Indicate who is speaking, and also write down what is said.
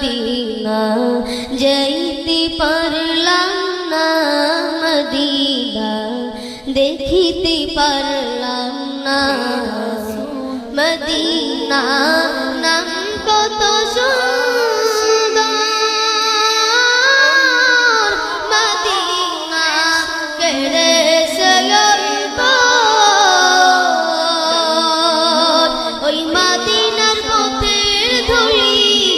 Speaker 1: Medina যাইতে পারলাম না মদিনা দেখিতে পারলাম না মদিনা। নাম কত Mati